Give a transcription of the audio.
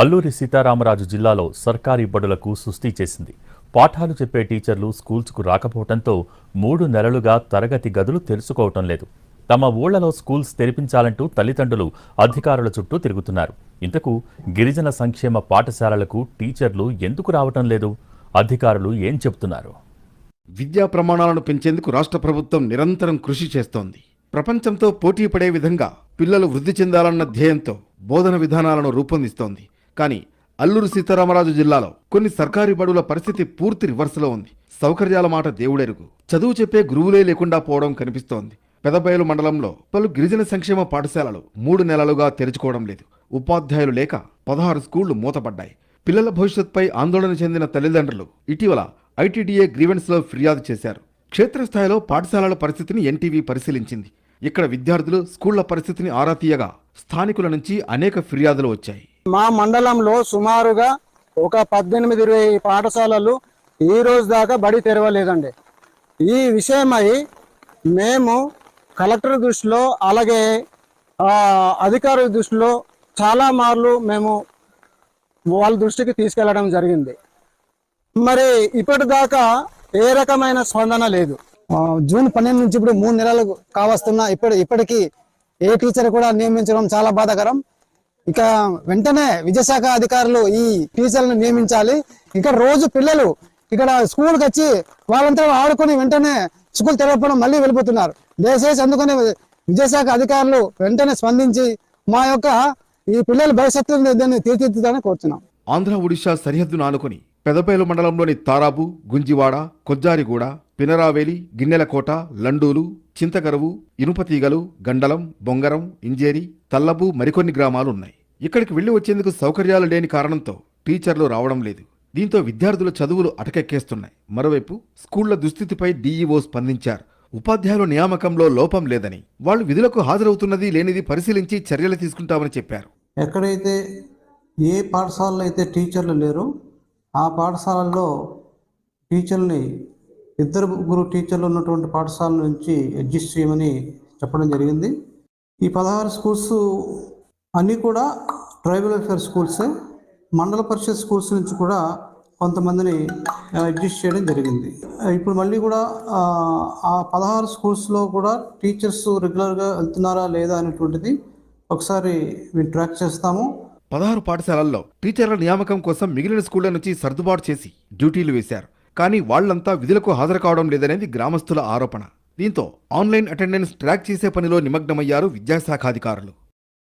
అల్లూరి సీతారామరాజు జిల్లాలో సర్కారీ బడులకు సుస్థి చేసింది. పాఠాలు చెప్పే టీచర్లు స్కూల్స్కు రాకపోవడంతో మూడు నెలలుగా తరగతి గదులు తెరుచుకోవటం లేదు. తమ ఊళ్ళలో స్కూల్స్ తెరిపించాలంటూ తల్లిదండ్రులు అధికారుల చుట్టూ తిరుగుతున్నారు. ఇంతకు గిరిజన సంక్షేమ పాఠశాలలకు టీచర్లు ఎందుకు రావటం లేదు? అధికారులు ఏం చెబుతున్నారు? విద్యా ప్రమాణాలను పెంచేందుకు రాష్ట్ర ప్రభుత్వం నిరంతరం కృషి చేస్తోంది. ప్రపంచంతో పోటీ పడే విధంగా పిల్లలు వృద్ధి చెందాలన్న ధ్యేయంతో బోధన విధానాలను రూపొందిస్తోంది. కానీ అల్లూరు సీతారామరాజు జిల్లాలో కొన్ని సర్కారీ బడుల పరిస్థితి పూర్తి రివర్స్లో ఉంది. సౌకర్యాల మాట దేవుడెరుగు. చదువు చెప్పే గురువులే లేకుండా పోవడం కనిపిస్తోంది. పెదబయలు మండలంలో పలు గిరిజన సంక్షేమ పాఠశాలలు మూడు నెలలుగా తెరుచుకోవడం లేదు. ఉపాధ్యాయులు లేక పదహారు స్కూళ్ళు మూతపడ్డాయి. పిల్లల భవిష్యత్పై ఆందోళన చెందిన తల్లిదండ్రులు ఇటీవల ఐటీడీఏ గ్రీవెన్స్లో ఫిర్యాదు చేశారు. క్షేత్రస్థాయిలో పాఠశాలల పరిస్థితిని ఎన్టీవీ పరిశీలించింది. ఇక్కడ విద్యార్థులు స్కూళ్ళ పరిస్థితిని ఆరా తీయగా స్థానికుల నుంచి అనేక ఫిర్యాదులు వచ్చాయి. మా మండలంలో సుమారుగా ఒక పద్దెనిమిది ఇరవై పాఠశాలలు ఈ రోజు దాకా బడి తెరవలేదండి. ఈ విషయమై మేము కలెక్టర్ దృష్టిలో అలాగే అధికారుల దృష్టిలో చాలా మార్లు మేము వాళ్ళ దృష్టికి తీసుకెళ్ళడం జరిగింది. మరి ఇప్పటిదాకా ఏ రకమైన స్పందన లేదు. జూన్ పన్నెండు నుంచి ఇప్పుడు మూడు నెలలు కావస్తున్నా ఇప్పటి ఇప్పటికీ ఏ టీచర్ కూడా నియమించడం చాలా బాధాకరం. ఇక వెంటనే విద్యాశాఖ అధికారులు ఈ టీచర్లను నియమించాలి. ఇక్కడ రోజు పిల్లలు ఇక్కడ స్కూల్కి వచ్చి వాళ్ళంతా ఆడుకొని వెంటనే స్కూల్ తెరవడం మళ్ళీ వెళ్ళిపోతున్నారు. దయచేసి అందుకని విద్యాశాఖ అధికారులు వెంటనే స్పందించి మా యొక్క ఈ పిల్లల భవిష్యత్తు దీన్ని తీర్చిదిద్దాలని కోరుతున్నాం. ఆంధ్ర ఒడిశా సరిహద్దును ఆనుకుని పెదపేలు మండలంలోని తారాబు గుంజివాడ కొజ్జారిగూడ పినరావేలి గిన్నెలకోట లండూలు చింతకరువు ఇనుపతీగలు గండలం బొంగరం ఇంజేరి తల్లబు మరికొన్ని గ్రామాలు ఉన్నాయి. ఇక్కడికి వెళ్ళి వచ్చేందుకు సౌకర్యాలు లేని కారణంతో టీచర్లు రావడం లేదు. దీంతో విద్యార్థుల చదువులు అటకెక్కేస్తున్నాయి. మరోవైపు స్కూళ్ళ దుస్థితిపై డీఈఓ స్పందించారు. ఉపాధ్యాయుల నియామకంలో లోపం లేదని వాళ్ళు విధులకు హాజరవుతున్నది లేనిది పరిశీలించి చర్యలు తీసుకుంటామని చెప్పారు. ఎక్కడైతే ఏ పాఠశాలలో అయితే టీచర్లు లేరో ఆ పాఠశాలల్లో టీచర్ని ఇద్దరు ముగ్గురు టీచర్లు ఉన్నటువంటి పాఠశాల నుంచి అడ్జస్ట్ చేయమని చెప్పడం జరిగింది. ఈ పదహారు స్కూల్స్ అన్నీ కూడా ట్రైబల్ వెల్ఫేర్ స్కూల్సే మండల పరిషత్ స్కూల్స్ నుంచి కూడా కొంతమందిని అడ్జస్ట్ చేయడం జరిగింది. ఇప్పుడు మళ్ళీ కూడా ఆ, ఆ పదహారు స్కూల్స్లో కూడా టీచర్స్ రెగ్యులర్గా వెళ్తున్నారా లేదా అనేటువంటిది ఒకసారి మేము ట్రాక్ చేస్తాము. పదహారు పాఠశాలల్లో టీచర్ల నియామకం కోసం మిగిలిన స్కూళ్ళ నుంచి సర్దుబాటు చేసి డ్యూటీలు వేశారు. కానీ వాళ్ళంతా విధులకు హాజరు కావడం లేదనేది గ్రామస్తుల ఆరోపణ. దీంతో ఆన్లైన్ అటెండెన్స్ ట్రాక్ చేసే పనిలో నిమగ్నమయ్యారు విద్యాశాఖాధికారులు.